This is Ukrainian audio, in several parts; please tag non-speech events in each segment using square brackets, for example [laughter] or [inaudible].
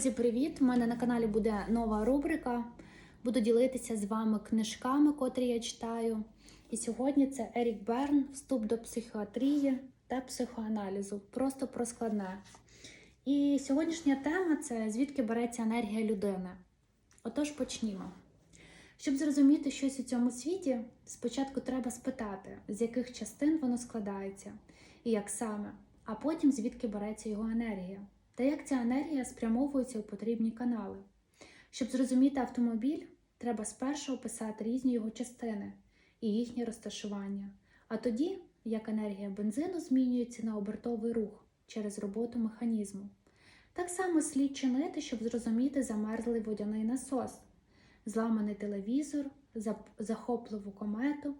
Друзі, привіт! У мене на каналі буде нова рубрика. Буду ділитися з вами книжками, котрі я читаю. І сьогодні це Ерік Берн, вступ до психіатрії та психоаналізу. Просто про складне. І сьогоднішня тема це звідки береться енергія людини. Отож, почнімо. Щоб зрозуміти щось у цьому світі, спочатку треба спитати, з яких частин воно складається і як саме, а потім звідки береться його енергія та як ця енергія спрямовується у потрібні канали. Щоб зрозуміти автомобіль, треба спершу описати різні його частини і їхнє розташування, а тоді, як енергія бензину змінюється на обертовий рух через роботу механізму. Так само слід чинити, щоб зрозуміти замерзлий водяний насос, зламаний телевізор, захопливу комету,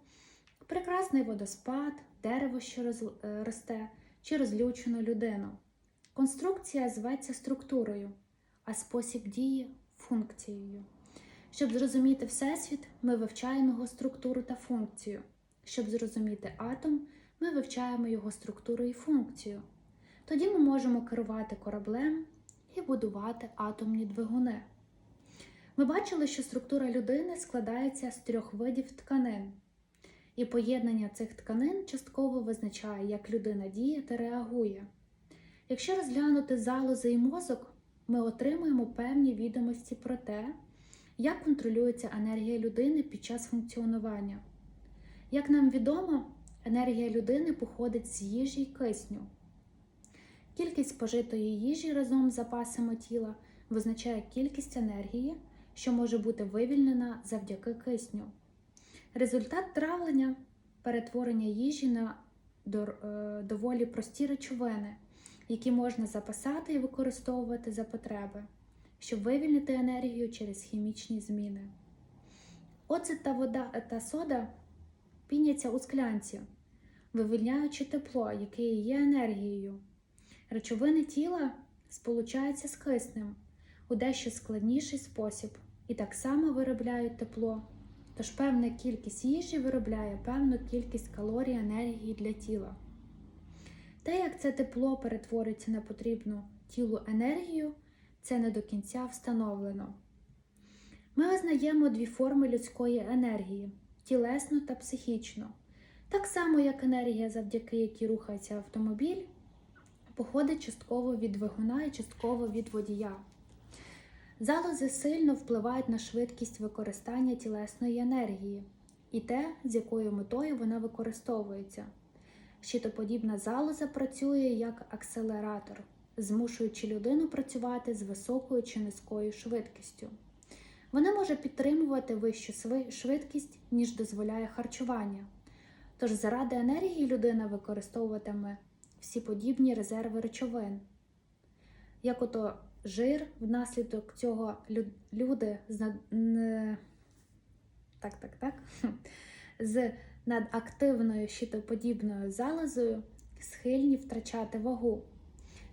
прекрасний водоспад, дерево, що е, росте, чи розлючену людину. Конструкція зветься структурою, а спосіб дії функцією. Щоб зрозуміти Всесвіт, ми вивчаємо його структуру та функцію. Щоб зрозуміти атом, ми вивчаємо його структуру і функцію. Тоді ми можемо керувати кораблем і будувати атомні двигуни. Ми бачили, що структура людини складається з трьох видів тканин, і поєднання цих тканин частково визначає, як людина діє та реагує. Якщо розглянути залози і мозок, ми отримуємо певні відомості про те, як контролюється енергія людини під час функціонування. Як нам відомо, енергія людини походить з їжі й кисню. Кількість спожитої їжі разом з запасами тіла визначає кількість енергії, що може бути вивільнена завдяки кисню. Результат травлення перетворення їжі на е, доволі прості речовини які можна запасати і використовувати за потреби, щоб вивільнити енергію через хімічні зміни. Оцет та вода та сода піняться у склянці, вивільняючи тепло, яке є енергією. Речовини тіла сполучаються з киснем у дещо складніший спосіб і так само виробляють тепло. Тож певна кількість їжі виробляє певну кількість калорій енергії для тіла. Те, як це тепло перетвориться на потрібну тілу енергію, це не до кінця встановлено. Ми визнаємо дві форми людської енергії тілесну та психічну. Так само, як енергія, завдяки якій рухається автомобіль, походить частково від двигуна і частково від водія. Залози сильно впливають на швидкість використання тілесної енергії і те, з якою метою вона використовується. Щитоподібна залоза працює як акселератор, змушуючи людину працювати з високою чи низькою швидкістю. Вона може підтримувати вищу швидкість, ніж дозволяє харчування. Тож заради енергії людина використовуватиме всі подібні резерви речовин. Як ото жир, внаслідок цього люди з так, так, так, [laughs] з надактивною щитоподібною залозою схильні втрачати вагу.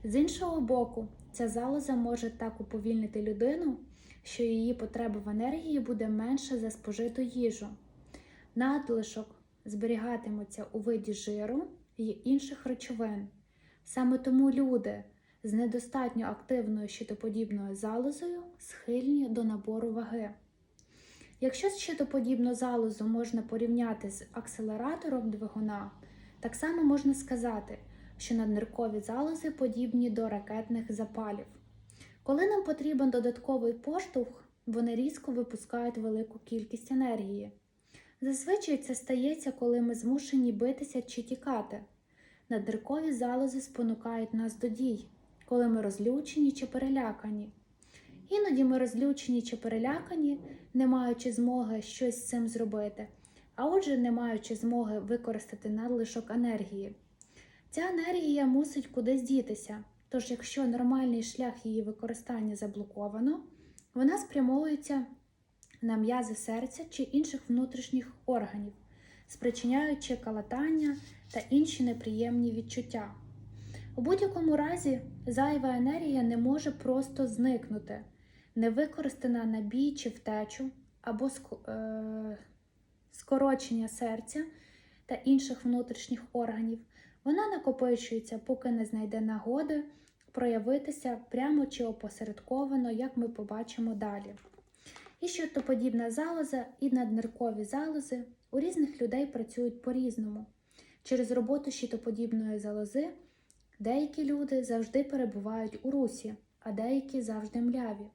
З іншого боку, ця залоза може так уповільнити людину, що її потреба в енергії буде менше за спожиту їжу. Надлишок зберігатиметься у виді жиру і інших речовин. Саме тому люди з недостатньо активною щитоподібною залозою схильні до набору ваги. Якщо щитоподібну залозу можна порівняти з акселератором двигуна, так само можна сказати, що надниркові залози подібні до ракетних запалів. Коли нам потрібен додатковий поштовх, вони різко випускають велику кількість енергії. Зазвичай це стається, коли ми змушені битися чи тікати. Надниркові залози спонукають нас до дій, коли ми розлючені чи перелякані. Іноді ми розлючені чи перелякані, не маючи змоги щось з цим зробити, а отже, не маючи змоги використати надлишок енергії. Ця енергія мусить кудись дітися, тож якщо нормальний шлях її використання заблоковано, вона спрямовується на м'язи серця чи інших внутрішніх органів, спричиняючи калатання та інші неприємні відчуття. У будь-якому разі зайва енергія не може просто зникнути, не використана на бій чи втечу або е- скорочення серця та інших внутрішніх органів. Вона накопичується, поки не знайде нагоди проявитися прямо чи опосередковано, як ми побачимо далі. І щитоподібна залоза і надниркові залози у різних людей працюють по-різному. Через роботу щитоподібної залози деякі люди завжди перебувають у русі, а деякі завжди мляві.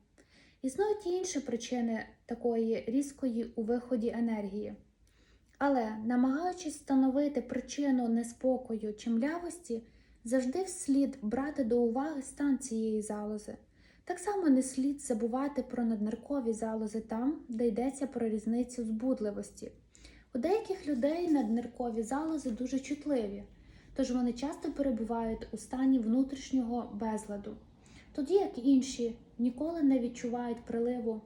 Існують і інші причини такої різкої у виході енергії. Але, намагаючись встановити причину неспокою чи млявості, завжди вслід брати до уваги стан цієї залози. Так само не слід забувати про надниркові залози там, де йдеться про різницю збудливості. У деяких людей надниркові залози дуже чутливі, тож вони часто перебувають у стані внутрішнього безладу, тоді як інші ніколи не відчувають приливу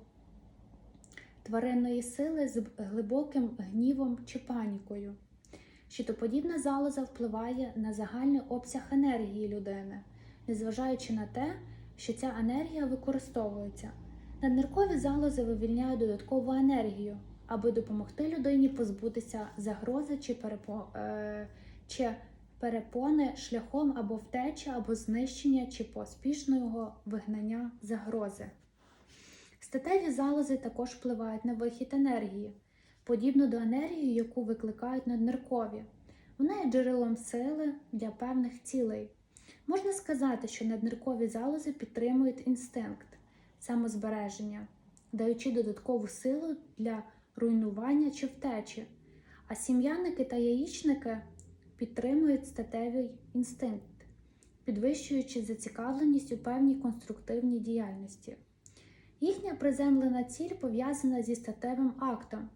тваринної сили з глибоким гнівом чи панікою. Щитоподібна залоза впливає на загальний обсяг енергії людини, незважаючи на те, що ця енергія використовується. Надниркові залози вивільняють додаткову енергію, аби допомогти людині позбутися загрози чи, перепо... е... чи перепони шляхом або втечі, або знищення чи поспішного вигнання загрози. Статеві залози також впливають на вихід енергії, подібно до енергії, яку викликають надниркові. Вона є джерелом сили для певних цілей. Можна сказати, що надниркові залози підтримують інстинкт самозбереження, даючи додаткову силу для руйнування чи втечі, а сім'яники та яєчники підтримують статевий інстинкт, підвищуючи зацікавленість у певній конструктивній діяльності. Їхня приземлена ціль пов'язана зі статевим актом,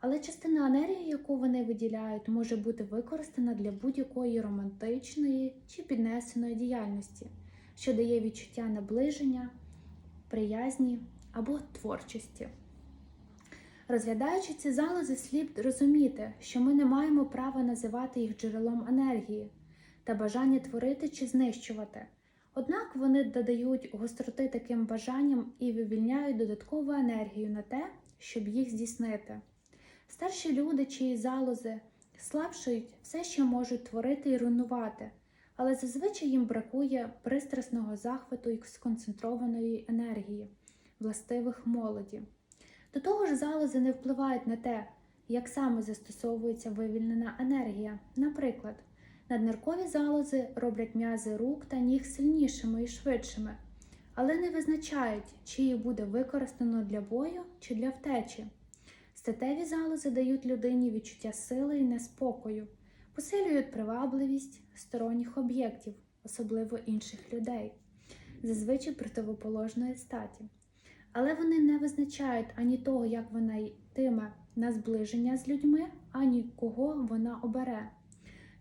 але частина енергії, яку вони виділяють, може бути використана для будь-якої романтичної чи піднесеної діяльності, що дає відчуття наближення, приязні або творчості. Розглядаючи ці залози, слід розуміти, що ми не маємо права називати їх джерелом енергії та бажання творити чи знищувати. Однак вони додають гостроти таким бажанням і вивільняють додаткову енергію на те, щоб їх здійснити. Старші люди, чиї залози слабшають, все ще можуть творити і руйнувати, але зазвичай їм бракує пристрасного захвату і сконцентрованої енергії, властивих молоді. До того ж, залози не впливають на те, як саме застосовується вивільнена енергія. Наприклад, надниркові залози роблять м'язи рук та ніг сильнішими і швидшими, але не визначають, чи їх буде використано для бою чи для втечі. Статеві залози дають людині відчуття сили і неспокою, посилюють привабливість сторонніх об'єктів, особливо інших людей, зазвичай противоположної статі. Але вони не визначають ані того, як вона йтиме на зближення з людьми, ані кого вона обере.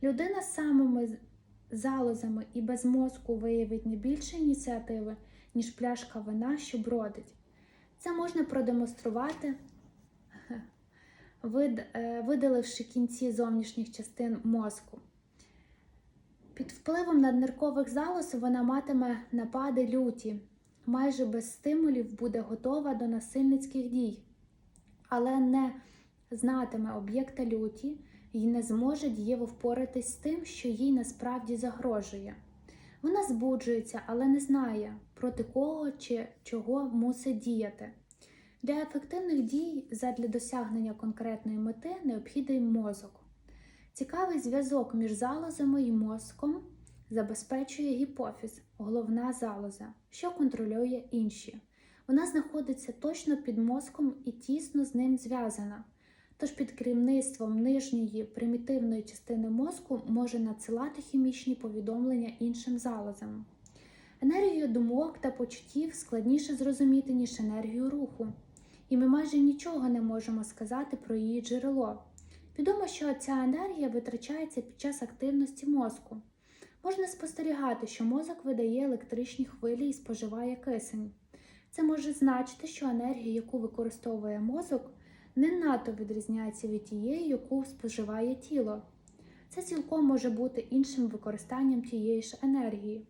Людина з самими залозами і без мозку виявить не більше ініціативи, ніж пляшка вина, що бродить. Це можна продемонструвати, видаливши кінці зовнішніх частин мозку. Під впливом надниркових залоз вона матиме напади люті, майже без стимулів буде готова до насильницьких дій, але не знатиме об'єкта люті і не зможе дієво впоратись з тим, що їй насправді загрожує. Вона збуджується, але не знає, проти кого чи чого мусить діяти. Для ефективних дій задля досягнення конкретної мети необхідний мозок. Цікавий зв'язок між залозами і мозком забезпечує гіпофіз, головна залоза, що контролює інші. Вона знаходиться точно під мозком і тісно з ним зв'язана. Тож під керівництвом нижньої примітивної частини мозку може надсилати хімічні повідомлення іншим залозам. Енергію думок та почуттів складніше зрозуміти, ніж енергію руху, і ми майже нічого не можемо сказати про її джерело. Відомо, що ця енергія витрачається під час активності мозку. Можна спостерігати, що мозок видає електричні хвилі і споживає кисень. Це може значити, що енергія, яку використовує мозок, не надто відрізняється від тієї, яку споживає тіло. Це цілком може бути іншим використанням тієї ж енергії.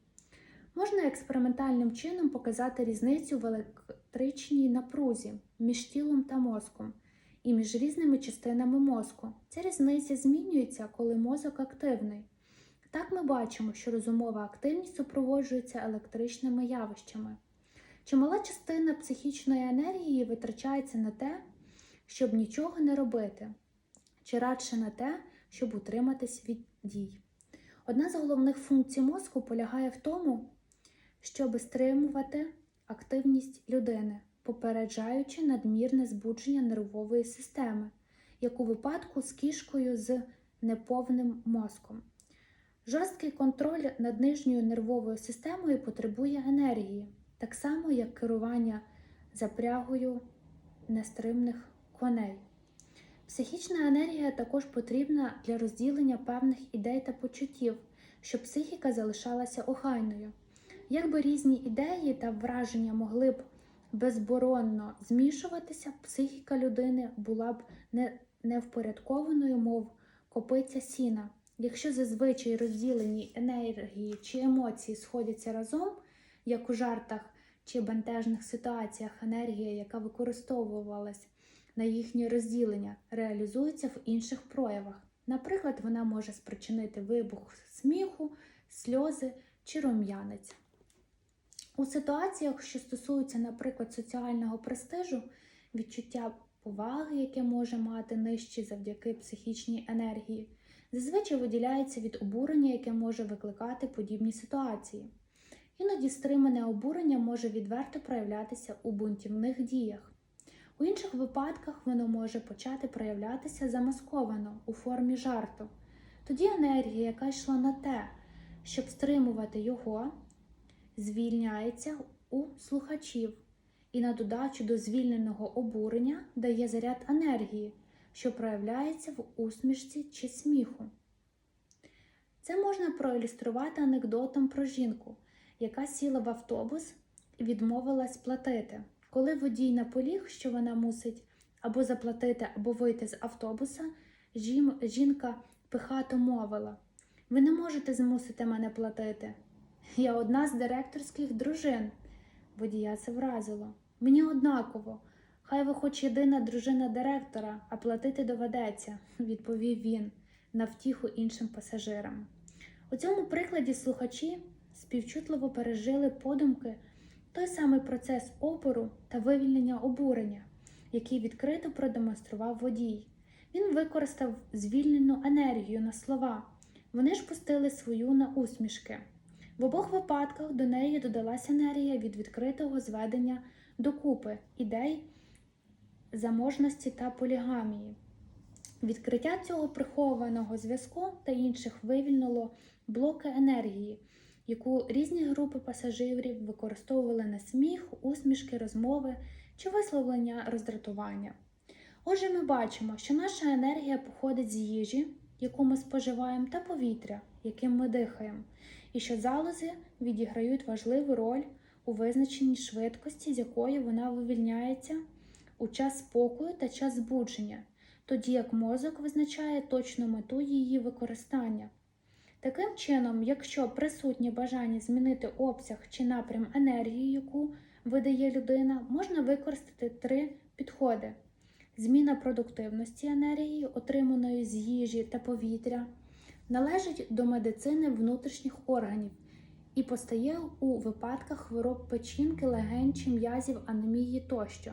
Можна експериментальним чином показати різницю в електричній напрузі між тілом та мозком і між різними частинами мозку. Ця різниця змінюється, коли мозок активний. Так ми бачимо, що розумова активність супроводжується електричними явищами. Чимала частина психічної енергії витрачається на те, щоб нічого не робити, чи радше на те, щоб утриматись від дій. Одна з головних функцій мозку полягає в тому, щоб стримувати активність людини, попереджаючи надмірне збудження нервової системи, як у випадку з кішкою з неповним мозком. Жорсткий контроль над нижньою нервовою системою потребує енергії, так само як керування запрягою нестримних коней. Психічна енергія також потрібна для розділення певних ідей та почуттів, щоб психіка залишалася охайною. Якби різні ідеї та враження могли б безборонно змішуватися, психіка людини була б не, невпорядкованою, мов копиця сіна. Якщо зазвичай розділені енергії чи емоції сходяться разом, як у жартах чи бентежних ситуаціях, енергія, яка використовувалась на їхнє розділення, реалізується в інших проявах. Наприклад, вона може спричинити вибух сміху, сльози чи рум'янець. У ситуаціях, що стосуються, наприклад, соціального престижу, відчуття поваги, яке може мати нижчі завдяки психічній енергії, зазвичай виділяється від обурення, яке може викликати подібні ситуації. Іноді стримане обурення може відверто проявлятися у бунтівних діях. У інших випадках воно може почати проявлятися замасковано у формі жарту. Тоді енергія, яка йшла на те, щоб стримувати його, звільняється у слухачів і на додачу до звільненого обурення дає заряд енергії, що проявляється в усмішці чи сміху. Це можна проілюструвати анекдотом про жінку, яка сіла в автобус і відмовилась платити. Коли водій наполіг, що вона мусить або заплатити, або вийти з автобуса, жінка пихато мовила: Ви не можете змусити мене платити. Я одна з директорських дружин. Водія це вразило. Мені однаково. Хай ви хоч єдина дружина директора, а платити доведеться, [laughs] відповів він на втіху іншим пасажирам. У цьому прикладі слухачі співчутливо пережили подумки той самий процес опору та вивільнення обурення, який відкрито продемонстрував водій. Він використав звільнену енергію на слова. Вони ж пустили свою на усмішки. В обох випадках до неї додалася енергія від відкритого зведення докупи ідей заможності та полігамії. Відкриття цього прихованого зв'язку та інших вивільнило блоки енергії, яку різні групи пасажирів використовували на сміх, усмішки, розмови чи висловлення роздратування. Отже, ми бачимо, що наша енергія походить з їжі, яку ми споживаємо, та повітря, яким ми дихаємо, і що залози відіграють важливу роль у визначенні швидкості, з якою вона вивільняється у час спокою та час збудження, тоді як мозок визначає точну мету її використання. Таким чином, якщо присутнє бажання змінити обсяг чи напрям енергії, яку видає людина, можна використати три підходи: зміна продуктивності енергії, отриманої з їжі та повітря, належить до медицини внутрішніх органів і постає у випадках хвороб печінки, легень чи м'язів, анемії тощо.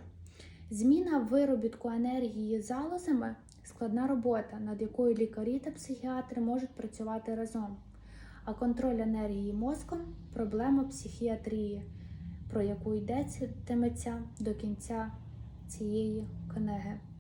Зміна виробітку енергії залозами складна робота, над якою лікарі та психіатри можуть працювати разом. А контроль енергії мозком проблема психіатрії, про яку йдеться до кінця цієї книги.